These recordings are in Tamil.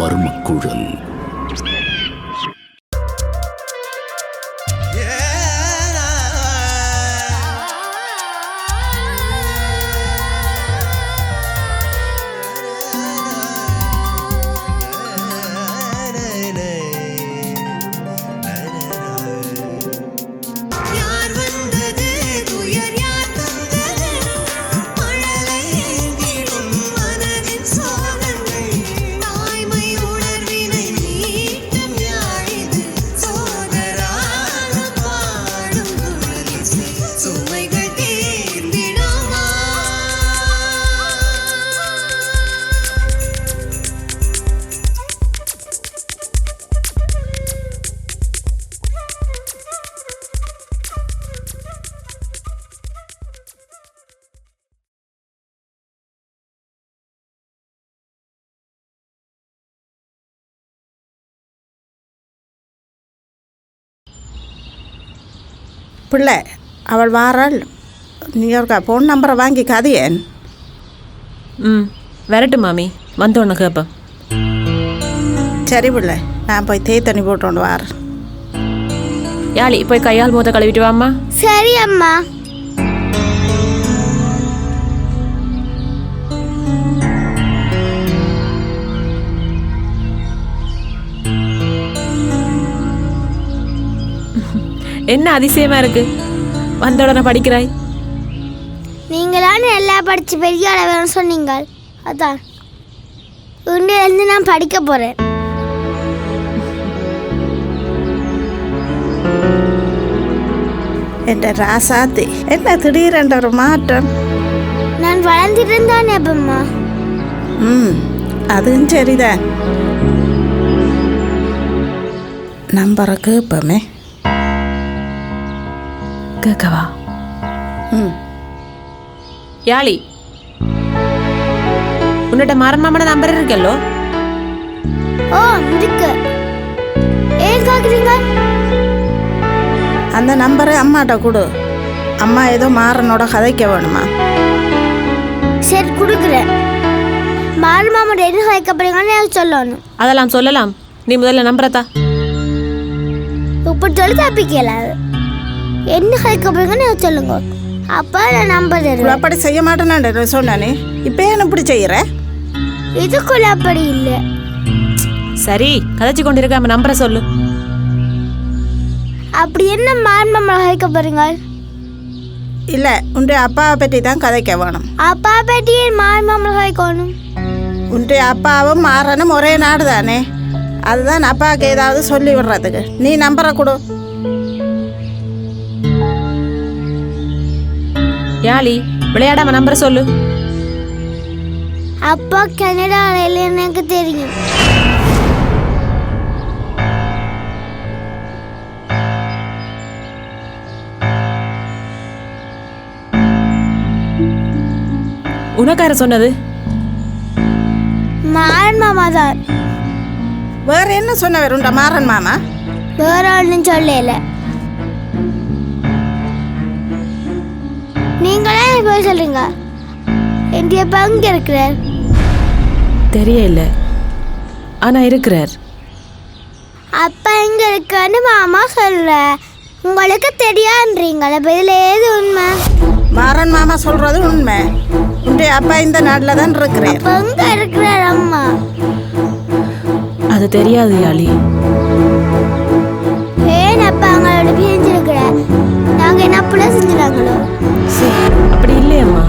மர்மக்குழல். பிள்ளை. அவள் வாராள். நீ ஒருக்கா ஃபோன் நம்பரை வாங்கி கதையேன் ம் வரட்டும் மாமி. வந்தோன்னு கேட்பேன் சரி பிள்ளை நான் போய் தேய் தண்ணி போட்டு வாரேன். யாழி போய் கையால் மூத்த கழுவிட்டு வாம்மா. சரி அம்மா. என்ன அதிசயமா இருக்கு? வந்த உடனே படிக்கிறாய். நீங்களான எல்லா படிச்சு பெரிய வேணும்னு சொன்னீங்க அதான். இருந்து நான் படிக்க போறேன். என் ராசாத்தி என்ன திடீரென்ற ஒரு மாற்றம்? நான் வளர்ந்துட்டு இருந்தானே அப்பம்மா ம் அதுவும் சரிதான். நம்பரை கேட்போமே கேட்கவா? ம். யாழி. உன்னோட மரமாமன நம்பர் இருக்கல்லோ? ஓ இருக்கு. ஏன் கேக்குறீங்க? அந்த நம்பரை அம்மாட்ட கொடு. அம்மா ஏதோ மாறனோட கதைக்க வேணுமா? சரி கொடுக்குறேன். மாறு மாமோட என்ன கேட்க போறீங்கன்னு சொல்லணும். அதெல்லாம் சொல்லலாம். நீ முதல்ல நம்பரை தா. இப்போ சொல்லி தப்பிக்கல என்ன கேட்க போறீங்கன்னு எனக்கு சொல்லுங்க. அப்போ நான் நம்பர் இவ்வளோ தருவேன் அப்படி செய்ய மாட்டேன்னு சொன்னானே. இப்போ ஏன் இப்படி செய்கிற இதுக்குள்ள அப்படி இல்லை. சரி கதைச்சு கொண்டிருக்காம நம்பரை சொல்லு. அப்படி என்ன மாறு மாமா கேட்க போறீங்க? இல்லை உன்னுடைய அப்பாவை பற்றி தான் கதைக்க வேணும் அப்பா பேட்டியே மாறு மாமா கேட்கணும்? உன்னுடைய அப்பாவும் மாறனும் ஒரே நாடு தானே அதுதான் அப்பாவுக்கு ஏதாவது சொல்லி விடுறதுக்கு. நீ நம்பரை கொடு. யாழி விளையாடாம நம்பரை சொல்லு. அப்பா கனடாவில் எனக்கு தெரியும். உனக்கார சொன்னது? மாறன் மாமா தான். வேற என்ன சொன்னவர் உண்ட மாறன் மாமா? வேற ஒன்றும் சொல்லல. போய் சொல்றீங்க என்னுடைய பங்கு இருக்கிறார். தெரியல. ஆனா இருக்கிறார். அப்பா எங்க இருக்கான்னு மாமா சொல்ற. உங்களுக்கு தெரியான்றீங்களா இதுல ஏது உண்மை? மாறன் மாமா சொல்றது உண்மை. உன்னுடைய அப்பா இந்த நாட்டில் தான் இருக்கிறார். பங்கு இருக்கிறார் அம்மா? அது தெரியாது யாழி. ஏன் அப்பா அவங்களோட பிரிஞ்சிருக்கிறார்? நாங்க என்ன புள்ள செஞ்சுறாங்களோ இல்லையம்மா.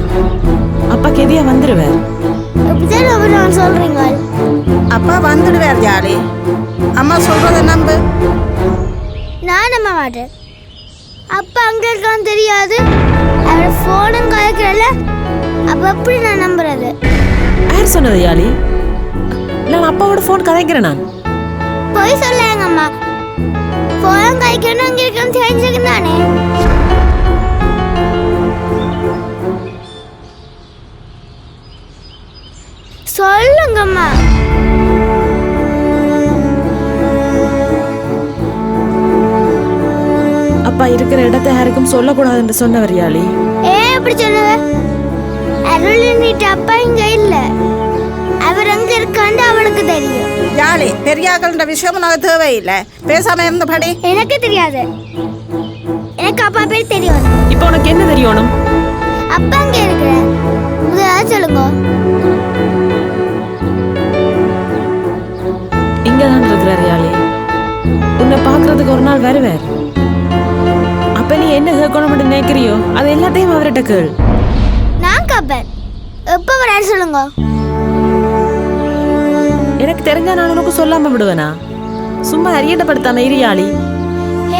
அப்பா கெதியா வந்துருவார். இப்படிதான் ரொம்ப நான் சொல்றீங்க அப்பா வந்துடுவார் ஜாலி. அம்மா சொல்றத நம்பு. நான் நம்ப மாட்டேன் அப்பா அங்க இருக்கான்னு தெரியாது. அவர் போனும் கலக்கிறல்ல. அப்ப எப்படி நான் நம்புறது? யார் சொன்னது யாழி நான் அப்பாவோட ஃபோன் கதைக்கிறேன் நான். போய் சொல்ல எங்க அம்மா. போனும் கலக்கணும் அங்க இருக்கணும் தெரிஞ்சிருக்கு தானே சொல்லுங்கம்மா. அப்பா இருக்கிற இடத்தை யாருக்கும் சொல்லக்கூடாது என்று சொன்னவர் யாழி? ஏன் இப்படி சொல்லுவ அருள் நீட்டு அப்பா இங்க இல்ல. அவர் அங்க இருக்காண்டு அவனுக்கு தெரியும். யாழி பெரியாக்கள்ன்ற விஷயம் உனக்கு தேவையில்லை. பேசாம இருந்து படி. எனக்கு தெரியாது. எனக்கு அப்பா பேர் தெரியும். இப்போ உனக்கு என்ன தெரியணும் அப்பா அங்க இருக்கிற முதல்ல சொல்லுங்க. இங்க தான் இருக்கிறார் யாழி. உன்னை பார்க்கறதுக்கு ஒரு நாள் வருவார். அப்ப நீ என்ன கேட்கணும்னு நினைக்கிறியோ அது எல்லாத்தையும் அவர்கிட்ட கேள். நான் கப்பன் எப்போ வரான்னு சொல்லுங்க. எனக்கு தெரிஞ்சா நான் உனக்கு சொல்லாம விடுவேனா? சும்மா அறியப்படுத்தாம இரு யாழி.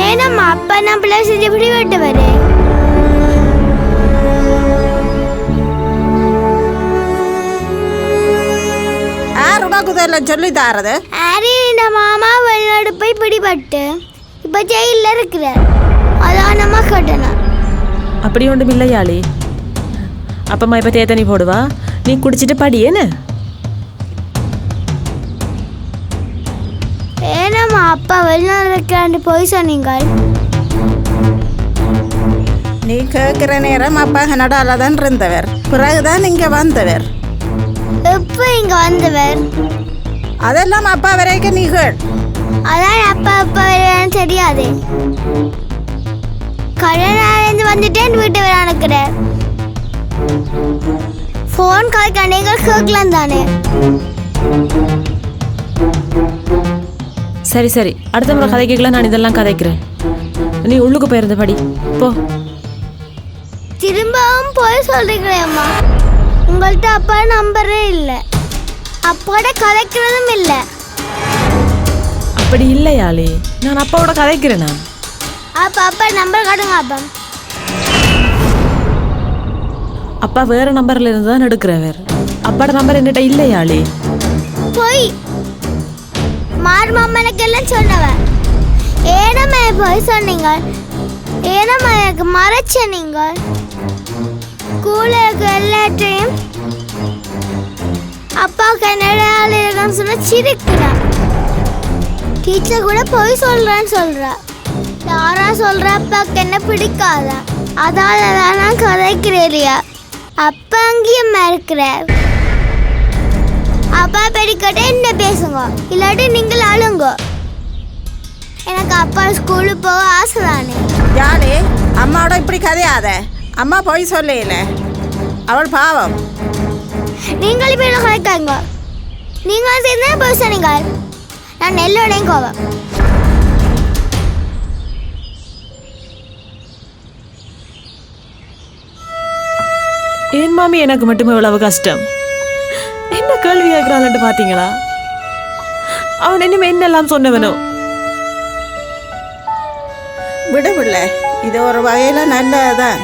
ஏனம்மா அப்பா நான் பிள்ளை செஞ்சு இப்படி விட்டுவாரு இதெல்லாம் சொல்லி தாரது ஹாரி இந்த மாமா வெளிநாடு போய் பிடிபட்டு இப்போ ஜெயிலில் இருக்கிறார். அதான் நம்ம கட்டணும். அப்படி ஒன்றும் இல்லை யாழி அப்பம்மா இப்போ தேத்தனி போடுவா? நீ குடிச்சிட்டு படி என்ன? ஏனம்மா அப்பா வெளிநாடு இருக்கிறான்னு போய் சொன்னீங்க நீ கேட்குற நேரம் அப்பா கனடால தான் இருந்தவர். பிறகுதான் இங்க வந்தவர். எப்போ இங்கே வந்தவர்? அதெல்லாம் அப்பா வரைக்கும் நீ கேள். அதான் அப்பா அப்பா வரேன்னு தெரியாது. கடனாலேருந்து வந்துட்டேன் வீட்டு வர அனுக்கிறேன் ஃபோன் கால் நீங்கள் கேட்கலாம் தானே? சரி சரி. அடுத்த முறை கதைக்கலாம் நான் இதெல்லாம் கதைக்கிறேன். நீ உள்ளுக்கு போயிருந்த படி. போ. திரும்பவும் போய் சொல்றீங்களே அம்மா. உங்கள்கிட்ட அப்பா நம்பரே இல்லை. அப்பாட கதைக்கிறதும் இல்லை. அப்படி இல்லை யாழி நான் அப்பாவோட கதைக்கிறேன்? அப்பா அப்பா நம்பர் காட்டுங்க அப்பா. அப்பா வேற நம்பர்ல இருந்து தான் எடுக்கிறவர் அப்பாட நம்பர் என்கிட்ட இல்லை யாழி போய் மார்மாமனுக்கு எல்லாம் சொன்னவ. ஏனம்மா போய் சொன்னீங்க. எனக்கு மறைச்ச நீங்கள் ஸ்கூலுக்கு எல்லாத்தையும் அப்பா கன்னடாவில் இருக்கான்னு சொன்னா சிரிக்கிறான் டீச்சர் கூட போய் சொல்றேன்னு சொல்றா. யாரா சொல்ற அப்பாவுக்கு என்ன பிடிக்காதா? அதால தான் நான் கதைக்கிறேரியா அப்பா அங்கேயும் மறுக்கிறார். அப்பா படிக்கட்ட என்ன பேசுங்க? இல்லாட்டி நீங்கள் அழுங்க? எனக்கு அப்பா ஸ்கூலுக்கு போக ஆசை தானே. யாழி அம்மாவோட இப்படி கதையாத? அம்மா போய் சொல்லல. அவள் பாவம். நீங்கள் இப்போ என்ன கலைக்காங்க நீங்கள் சேர்ந்து போய் சொன்னீங்க நான் நெல்லோடையும் கோவம். ஏன் மாமி எனக்கு மட்டும் இவ்வளவு கஷ்டம்? என்ன கேள்வி கேட்கிறான்ட்டு பாத்தீங்களா? அவன் இனிமே என்னெல்லாம் சொன்னவனோ? விடு பிள்ளை இது ஒரு வகையில நல்லதுதான்.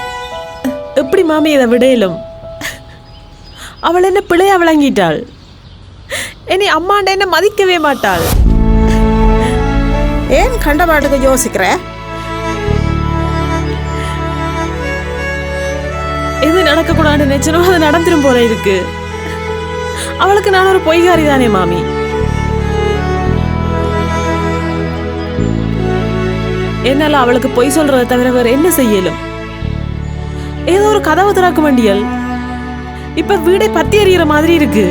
எப்படி மாமி இதை விடையிலும்? அவள் என்ன பிழையா விளங்கிட்டாள்? இனி அம்மாண்ட என்ன மதிக்கவே மாட்டாள்? ஏன் கண்டபாட்டுக்கு யோசிக்கிற? எது நடக்கக்கூடாதுன்னு நினைச்சனோ அது நடந்துரும் போல இருக்கு. அவளுக்கு நான் ஒரு பொய்காரி தானே மாமி. என்னால அவளுக்கு பொய் சொல்றதை தவிர வேற என்ன செய்யலும்? ஏதோ ஒரு கதவு திறக்க வேண்டியல். இப்ப வீடை பத்தி எறிகிற மாதிரி இருக்கு.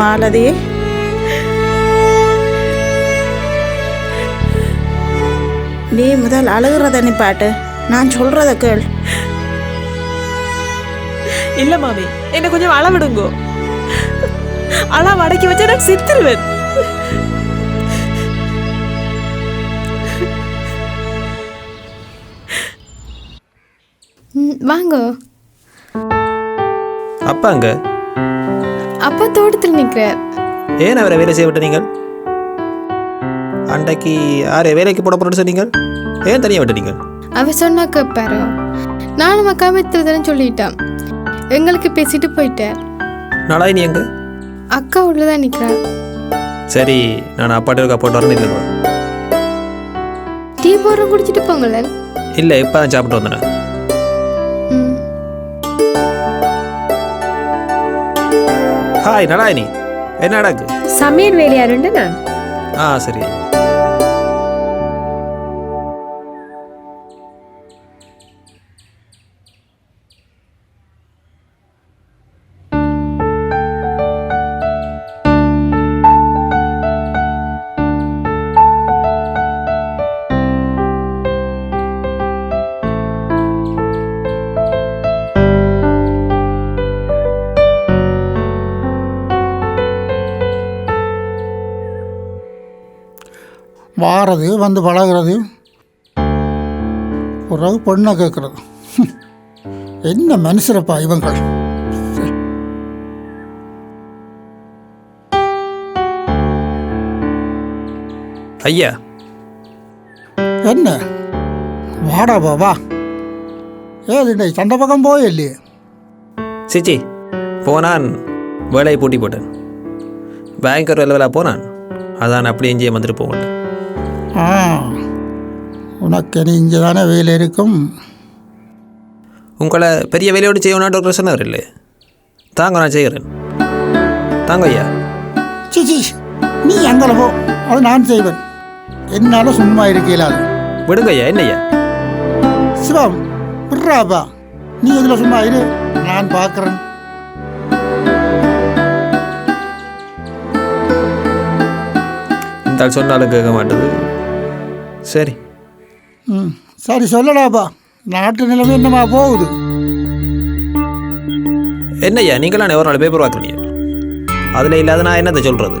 மாலதி. நீ முதல் அழுகிறத நிப்பாட்டு நான் சொல்றத கேள். இல்ல மாமி என்ன கொஞ்சம் அளவிடுங்கோ. அளவு அடக்கி வச்சா நான் சித்திருவேன். வாங்க. அப்பா அங்க? அப்பா தோட்டத்தில் நிற்கிறார் ஏன் அவரை வேலை செய்ய விட்ட நீங்கள்? அன்றைக்கு யாரை வேலைக்கு போட போறேன்னு சொன்னீங்க? ஏன் தனியாக விட்ட நீங்கள்? அவ சொன்னா கேட்பாரோ நானும் அக்கா மெத்துறதுன்னு சொல்லிட்டான் எங்களுக்கு பேசிட்டு போயிட்டார். நீ எங்க? அக்கா உள்ளதான் நிற்கிறார் சரி நான் அப்பாட்ட இருக்கா போட்டு வரேன்னு இல்லை டீ போடுற குடிச்சிட்டு போங்களேன். இல்லை இப்போ தான் சாப்பிட்டு வந்தேன். ஹாய் நடாயினி என்ன நடக்கு? சமையல் வேலையாருண்டு நான். ஆ சரி. வாரது வந்து பழகிறது. பிறகு பொண்ணை கேட்குறது என்ன மனுஷரப்பா இவங்கள்? ஐயா. என்ன? வாடாப்பா வா. ஏது இன்னைக்கு சண்டை பக்கம் போயில்லையே சிச்சி போனான் வேலையை பூட்டி போட்டேன். பேங்கர் வேலை வேலை போனான். அதான் அப்படியே இங்கே வந்துட்டு போகல ஆ. உனக்கு இங்கே தானே வேலை இருக்கும். உங்களை பெரிய வேலையோடு செய்யணும் டாக்டர் சொன்னவர் இல்லை தாங்க நான் செய்கிறேன். தாங்க ஐயா. சிச்சி நீ அங்கே போ. அது நான் செய்வேன். என்னால் சும்மா இருக்க இயலாது விடுங்க ஐயா என்ன ஐயா? சிவம் விட்றாப்பா நீ இதில் சும்மா இரு. நான் பார்க்குறேன். இந்த சொன்னாலும் கேட்க மாட்டுது. சரி. ம் சரி சொல்லடாப்பா. நாட்டு நிலைமை என்னமா போகுது? என்ன ஐயா நீங்களாம் ஒரு நாள் பேப்பர் பார்க்குறீங்க அதில் இல்லாத நான் என்னத்தை சொல்கிறது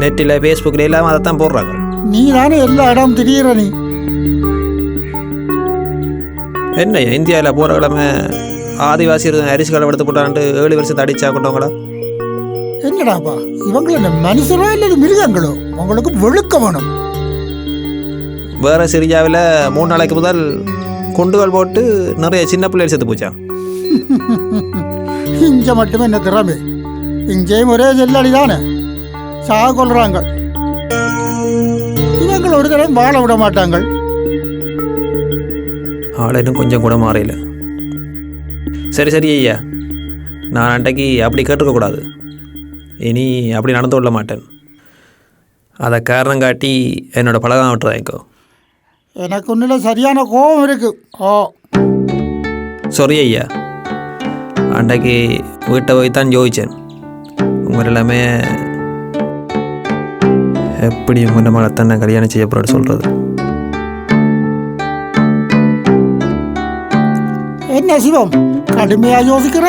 நெட்டில் ஃபேஸ்புக்கில் எல்லாம் அதைத்தான் போடுறாங்க. நீ தானே எல்லா இடம் திரியிற நீ. என்ன இந்தியாவில் போகிற கிழமை ஆதிவாசி அரிசி கலை எடுத்து போட்டான்ட்டு ஏழு வருஷத்தை அடிச்சா கொண்டவங்களா? என்னடாப்பா இவங்கள மனுஷரோ இல்லை மிருகங்களோ? உங்களுக்கு வெளுக்க வேணும். வேறு சிரியாவில் மூணு நாளைக்கு முதல் குண்டுகள் போட்டு நிறைய சின்ன பிள்ளைகள் செத்து போச்சான் இங்க மட்டுமே என்ன திறமை? இங்கேயும் ஒரே ஜெல்லாடி தானே சாக கொள்றாங்க. இவங்களை ஒரு தடவை வாழ விட மாட்டாங்க ஆள் இன்னும் கொஞ்சம் கூட மாறையில. சரி சரி ஐயா. நான் அன்றைக்கு அப்படி கேட்டுக்கக்கூடாது இனி அப்படி நடந்து கொள்ள மாட்டேன். அதை காரணம் காட்டி என்னோட பழகம் விட்டுறாங்கோ எனக்கு ஒன்றில் சரியான கோபம் இருக்கு. ஓ சாரி ஐயா. அன்றைக்கு வீட்டை போய் தான் ஜோதிச்சேன். உங்கள் எல்லாமே எப்படி உங்கள் மகளை தான் நான் கல்யாணம் செய்ய போகிறேன்னு சொல்கிறது என்ன சிவம்? கடுமையா யோசிக்கிற?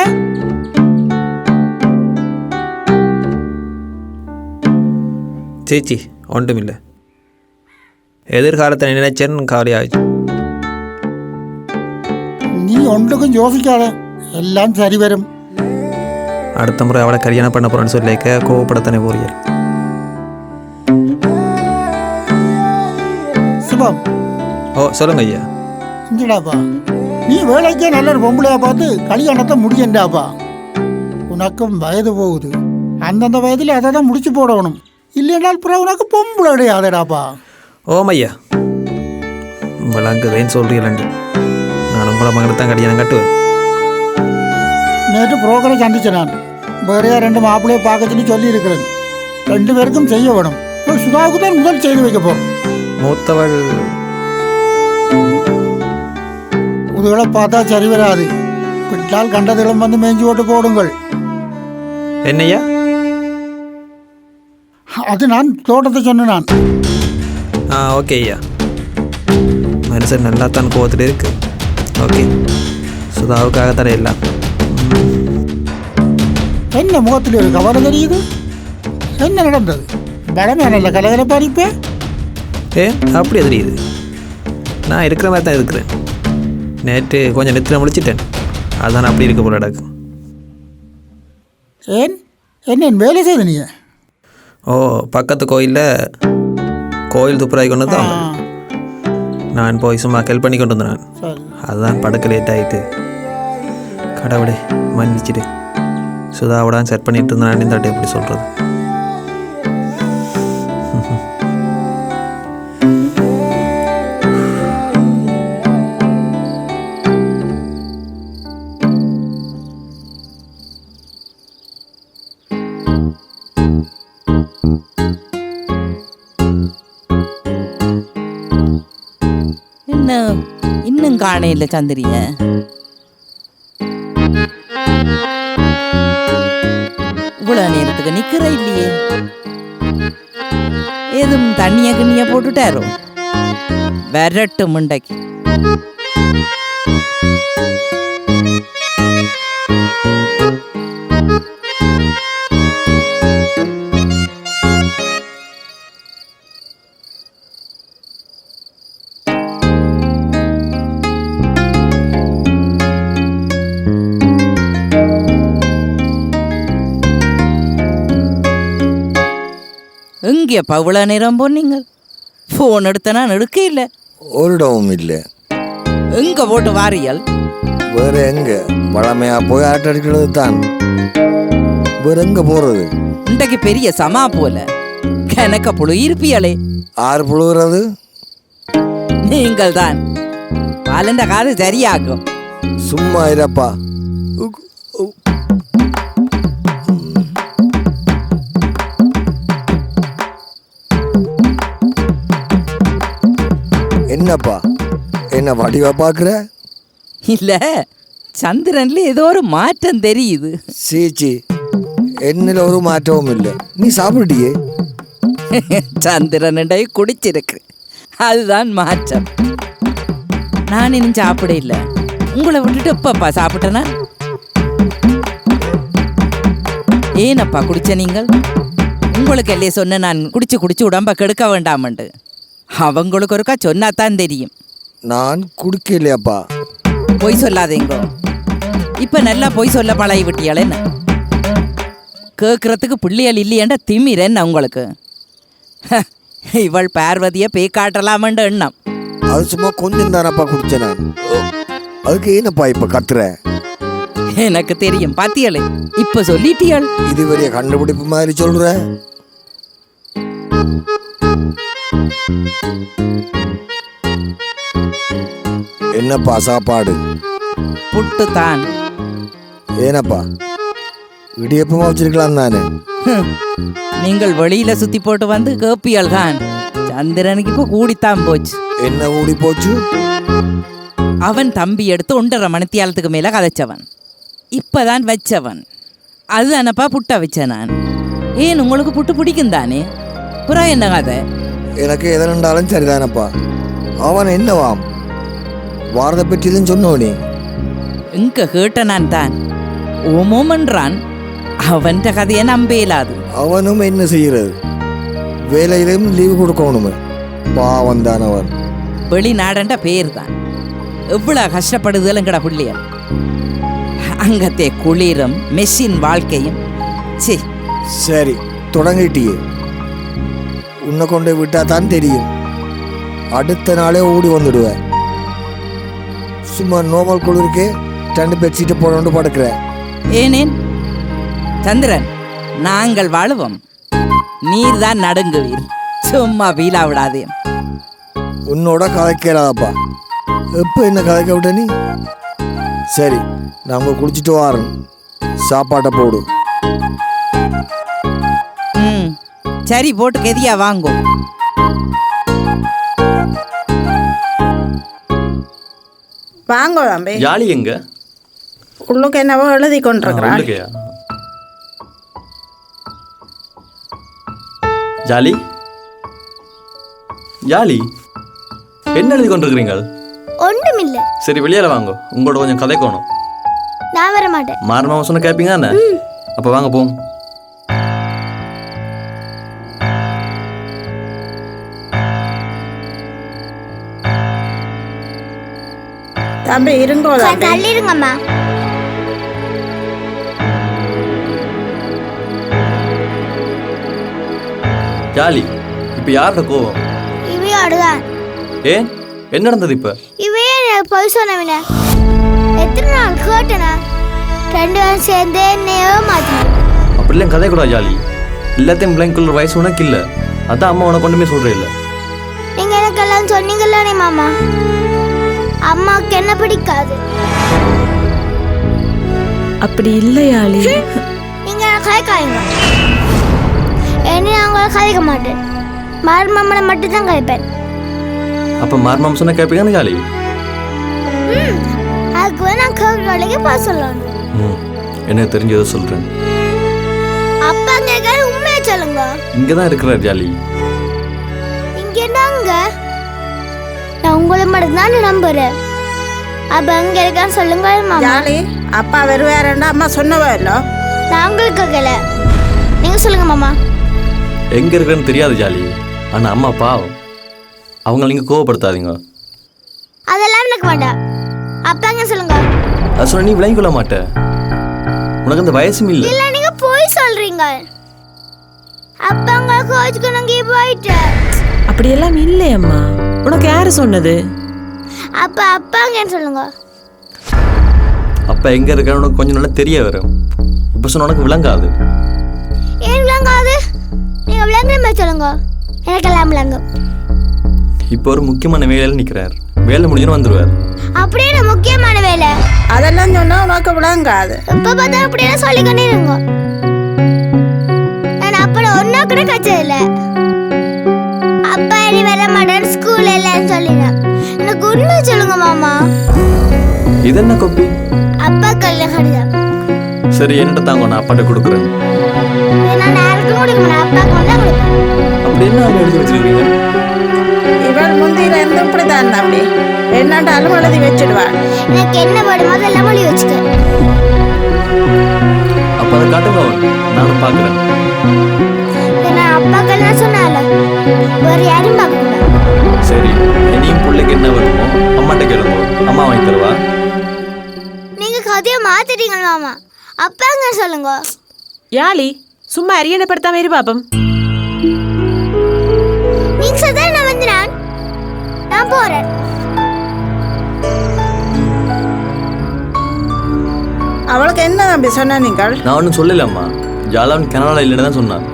சேச்சி ஒன்றுமில்லை எதிர்காலத்தை நினைச்சேன் காலியாச்சு நீ ஒன்றுக்கும் யோசிக்காத. எல்லாம் சரி வரும். அடுத்த முறை அவளை கல்யாணம் பண்ண போகிறேன்னு சொல்லிக்க கோவப்படத்தானே போறீங்க? சிவம் ஓ சொல்லுங்க ஐயா. இங்கடாப்பா நீ வேலைக்கே நல்ல ஒரு பொம்பளையா பார்த்து கல்யாணத்தை முடியண்டாப்பா. உனக்கும் வயது போகுது. அந்தந்த வயதில் அதை தான் முடிச்சு போடணும். இல்லைன்றால் பிறகு உனக்கு பொம்பளை கிடையாதுடாப்பா. ஓம் ஐயா விளங்குதேன்னு சொல்றீங்களண்டு நான் உங்களை மகளை தான் கல்யாணம் கட்டுவேன். நேற்று புரோக்கரை சந்திச்சேன் நான். வேறையா ரெண்டு மாப்பிள்ளையை பார்க்க சொல்லி சொல்லியிருக்கிறேன். ரெண்டு பேருக்கும் செய்ய வேணும். ஒரு சுதாவுக்கு தான் முதல் செய்து வைக்க போகிறோம் மூத்தவள் முதுகளை பார்த்தா சரி வராது. விட்டால் கண்டதிலும் வந்து மேய்ஞ்சி ஓட்டு போடுங்கள். என்னய்யா அது நான் தோட்டத்தை சொன்னேன் நான். ஆ ஓகே ஐயா. மனுஷன் நல்லா தான் கோவத்தில் இருக்கு. ஓகே சுதாவுக்காக தர எல்லாம் என்ன முகத்தில் ஒரு கவலை தெரியுது? என்ன நடந்தது? பலமே நல்ல கலகலப்பா அடிப்பே ஏ அப்படி தெரியுது. நான் இருக்கிற மாதிரி தான் இருக்கிறேன். நேற்று கொஞ்சம் நெத்தில முடிச்சிட்டேன் அதான் அப்படி இருக்க போல நடக்கு. ஏன்? என்ன வேலை செய்த நீ? ஓ பக்கத்து கோயிலில் கோயில் துப்புராய் கொண்டு தான் நான் போய் சும்மா ஹெல்ப் பண்ணி கொண்டு வந்தேன். அதுதான் படுக்க லேட் ஆகிட்டு கடவுளே மன்னிச்சிடு. சுதாவோடான் செட் பண்ணிட்டு இருந்தான். இந்த எப்படி சொல்கிறது காணையில சந்திரிய இவ்வளவு நேரத்துக்கு நிக்கிற இல்லையே. ஏதும் தண்ணிய கிண்ணிய போட்டுட்டாரோ? வரட்டு முண்டைக்கு. எங்கேப்பா இவ்வளோ நேரம் போனீங்க ஃபோன் எடுத்த நான் எடுக்க இல்லை. ஒரு இடமும் இல்லை. எங்க போட்டு வாரியல்? வேற எங்க? பழமையா போய் ஆட்ட அடிக்கிறது தான். வேற எங்க போறது? இன்றைக்கு பெரிய சமா போல. கணக்க புழு இருப்பியலே. ஆறு புழுகிறது நீங்கள் தான் பாலண்ட காது சரியாக்கும் சும்மா இருப்பா. என்னப்பா? என்ன வடிவா பார்க்குற? இல்ல சந்திரன்ல ஏதோ ஒரு மாற்றம் தெரியுது. சீச்சி என்னில் ஒரு மாற்றமும் இல்லை. நீ சாப்பிட்டியே சந்திரனண்டை குடிச்சிருக்கு. அதுதான் மாற்றம். நான் இன்னும் சாப்பிட இல்லை. உங்களை விட்டுட்டு எப்பப்பா சாப்பிட்டனா? ஏனப்பா குடிச்ச நீங்கள்? உங்களுக்கு இல்லையே சொன்ன நான் குடிச்சு குடிச்சு உடம்ப கெடுக்க வேண்டாமண்டு. அவங்களுக்கு ஒருக்கா சொன்னாதான் தெரியும். நான் குடிக்கலையாப்பா. பொய் சொல்லாதீங்கோ. இப்ப நல்லா பொய் சொல்ல பழகி விட்டியாளேன்னு கேட்கறதுக்கு பிள்ளைகள் இல்லையேண்ட திமிரேன்னு உங்களுக்கு? இவள் பார்வதிய பேய் காட்டலாமன்ற எண்ணம். அது சும்மா கொஞ்சம் தானப்பா குடிச்சேன் நான். அதுக்கு ஏனப்பா இப்போ கத்துற? எனக்கு தெரியும் பாத்தியளே. இப்ப சொல்லிட்டியாள்? இது பெரிய கண்டுபிடிப்பு மாதிரி சொல்ற? என்னப்பா சாப்பாடு? புட்டு தான் ஏனப்பா? இடியப்பமா வச்சிருக்கலாம் தானே நீங்கள் வெளியில சுத்தி போட்டு வந்து கேப்பியல் தான் சந்திரனுக்கு இப்ப கூடித்தான் போச்சு. என்ன கூடி போச்சு? அவன் தம்பி எடுத்து ஒன்றரை மணித்தியாலத்துக்கு மேல கதைச்சவன். இப்பதான் வச்சவன். அதுதானப்பா புட்ட வச்சேன் நான். ஏன் உங்களுக்கு புட்டு பிடிக்கும் தானே புறம் என்ன கதை? எனக்கு எதை ரெண்டாலும் சரிதானப்பா. அவன் என்னவாம்? வாரதை பற்றி தான் சொன்னோனே இங்க கேட்ட நான் தான். ஓமோமன்றான் அவன்கிட்ட கதையை நம்ப இயலாது. அவனும் என்ன செய்யறது வேலையிலும் லீவு கொடுக்கணுமே பாவம் தான் அவன். வெளிநாடன்ற பேர் தான் எவ்வளவு கஷ்டப்படுதலுங்கட பிள்ளையர் அங்கத்தே குளிரும் மெஷின் வாழ்க்கையும். சி சரி தொடங்கிட்டியே. உன்னை கொண்டு விட்டா தான் தெரியும். அடுத்த நாளே ஓடி வந்துடுவேன். சும்மா நோமல் குளிருக்கே ரெண்டு பெட்ஷீட்டை போடணும்னு படுக்கிறேன் ஏனேன்? சந்திரன் நாங்கள் வாழுவோம். நீர் தான் நடுங்குவீர். சும்மா வீலா விடாதே. உன்னோட கதைக்கலாப்பா எப்போ என்ன கதைக்க விட்ட நீ? சரி நாங்கள் குடிச்சிட்டு வாரோம் சாப்பாட்டை போடு. சரி போட்டு கெதியா வாங்கும் வாங்கோ தம்பி ஜாலி எங்க? உள்ளுக்கு என்னவோ எழுதி கொண்டிருக்கிறாள். உள்ளுக்கையா? ஜாலி ஜாலி என்ன எழுதி கொண்டிருக்கிறீங்க ஒன்றுமில்லை சரி வெளியால வாங்க. உங்களோட கொஞ்சம் கதைக்கணும் நான் வர மாட்டேன் மாறமா சொன்ன கேட்பீங்க தானே? அப்போ வாங்க போம் தம்பி இருங்கோ தம்பி தள்ளிடுங்கம்மா ஜாலி இப்போ யாரோட கோவம்? இவையோடுதான் ஏன்? என்ன நடந்தது இப்போ? இவையே பொய் சொன்னவின. எத்தனை நாள் கேட்டனா? ரெண்டு பேரும் சேர்ந்து என்னையோ மாத்தி அப்படிலாம் கதை கூடாது ஜாலி. எல்லாத்தையும் பிள்ளைங்குள்ள வயசு உனக்கு இல்லை. அதான் அம்மா உனக்கு ஒன்றுமே சொல்கிறே இல்லை. நீங்க எனக்கு எல்லாம் சொன்னீங்கல்லனே மாமா. அம்மாவுக்கு என்ன பிடிக்காது. அப்படி இல்லையாளி. நீங்க கதைக்காதீங்க என்ன நான் உங்களை கதைக்க மாட்டேன். மருமம்மனை மட்டும் தான் கதைப்பேன் அப்போ மார்மாம் சொன்ன ஜாலி ம் அதுக்கு வேணா நான் கேட்குற வேலைக்கு போக சொல்லணும். எனக்கு தெரிஞ்சதை சொல்கிறேன் அப்பா கேட்காது உண்மையை சொல்லுங்க. இங்கே தான் இருக்கிறார் ஜாலி நான் உங்களை மட்டும் தான் நம்புறேன். அப்ப அங்க இருக்கான்னு சொல்லுங்க மாமா. ஜாலி அப்பா வருவாருண்டா அம்மா சொன்னவோ இல்லை நான் உங்களுக்கு கேட்கல நீங்க சொல்லுங்க மாமா. எங்கே இருக்கிறேன்னு தெரியாது ஜாலி. ஆனால் அம்மா பாவம். அவங்கள நீங்கள் கோவப்படுத்தாதீங்க. அதெல்லாம் எனக்கு வேண்டாம். அப்பா அங்க சொல்லுங்க. அது சொன்ன நீ விளங்கி கொள்ள மாட்ட. உனக்கு அந்த வயசும் இல்லை. இல்ல நீங்க போய் சொல்றீங்க. அப்பா உங்களை கோச்சுக்கு அங்கேயே போயிட்டேன் அப்படியெல்லாம் இல்லை அம்மா உனக்கு யாரு சொன்னது? அப்பா அப்பாங்கன்னு சொல்லுங்க. அப்போ எங்கே இருக்கான்னு உனக்கு கொஞ்சம் நல்லா தெரிய வரும் இப்போ சொன்ன உனக்கு விளங்காது. ஏன் விளங்காது? நீங்க விளங்குற மாதிரி சொல்லுங்க. எனக்கெல்லாம் விளங்கும். இப்போ ஒரு முக்கியமான வேலையில் நிற்கிறார் வேலை முடிஞ்சுன்னு வந்துடுவார் அப்படியே நான் முக்கியமான வேலை? அதெல்லாம் சொன்னா உனக்கு விளங்காது. இப்ப பார்த்தா அப்படியே சொல்லிக்கொண்டே இருங்க. நான் அப்பட ஒன்னா கூட கச்சதில்ல அப்பா இனி வர மாட்டேன் இல்லைன்னு சொல்லினேன் எனக்கு உண்மை சொல்லுங்க மாமா. இது என்ன கொப்பி? அப்பா கல்ல கடிதம். சரி என்னட்ட தாங்க நான் அப்பாட்ட கொடுக்குறேன். நான் யாருக்கும் கொடுக்க மாட்டேன். மட்டும் கொடுப்பேன். அப்படி என்ன அதில் எழுதி வச்சிருக்கீங்க? இவள் முந்தியில இருந்து இப்படிதான் தம்பி. என்னண்டாலும் எழுதி வச்சிடுவாள் எனக்கு என்ன வேணுமோ அதெல்லாம் மொழி வச்சுக்க. அப்போ அதை காட்டுங்க நானும் பார்க்குறேன். இதை நான் சொன்னால வேறு யாரும் சரி இனியும் பிள்ளைக்கு என்ன வேணுமோ அம்மாட்ட கேளுங்க. அம்மா வாங்கி தருவா? நீங்க கதையை மாத்திட்டீங்க மாமா. அப்பாங்க சொல்லுங்க. யாழி சும்மா அரியணைப்படுத்தாம இரு பாப்பம். நீங்க சதா நான் வந்து நான் நான் போறேன். அவளுக்கு என்ன தம்பி சொன்ன நீங்கள் நான் ஒன்றும் சொல்லலம்மா ஜாலாவன் கனடாவில் இல்லைன்னு தான் சொன்னான்.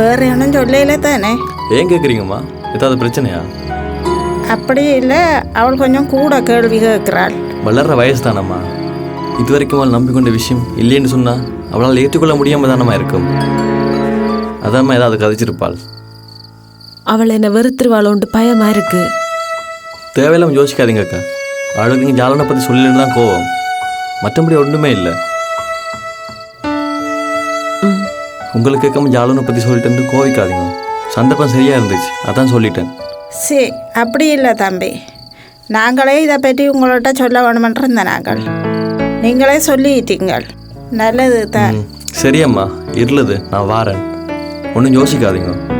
வேற ஒன்றும் சொல்லல தானே? ஏன் கேட்குறீங்கம்மா ஏதாவது பிரச்சனையா? அப்படி இல்லை அவள் கொஞ்சம் கூட கேள்வி கேட்கிறாள். வளர்ற வயசு தானம்மா இது வரைக்கும் அவள் நம்பிக்கொண்ட விஷயம் இல்லைன்னு சொன்னா அவளால் ஏற்றுக்கொள்ள முடியாம தானம்மா இருக்கும். அதாம்மா ஏதாவது கதைச்சிருப்பாள். அவள் என்ன வெறுத்துருவாளோன்ட்டு பயமா இருக்கு. தேவையில்லாம யோசிக்காதீங்க அக்கா. அவளுக்கு நீங்கள் ஜாலனை பற்றி சொல்லலன்னு தான் கோவம். மற்றபடி ஒன்றுமே இல்லை. உங்களுக்கு கேட்காம ஜாலனை பற்றி சொல்லிட்டு கோவிக்காதீங்க. சந்தர்ப்பம் சரியாக இருந்துச்சு. அதான் சொல்லிட்டேன். சி அப்படி இல்லை தம்பி. நாங்களே இதை பற்றி உங்கள்கிட்ட சொல்ல வேணுமென்றிருந்த நாங்கள். நீங்களே சொல்லிட்டீங்கள். நல்லது தான். சரியம்மா இருளுது நான் வாரேன். ஒன்றும் யோசிக்காதீங்க.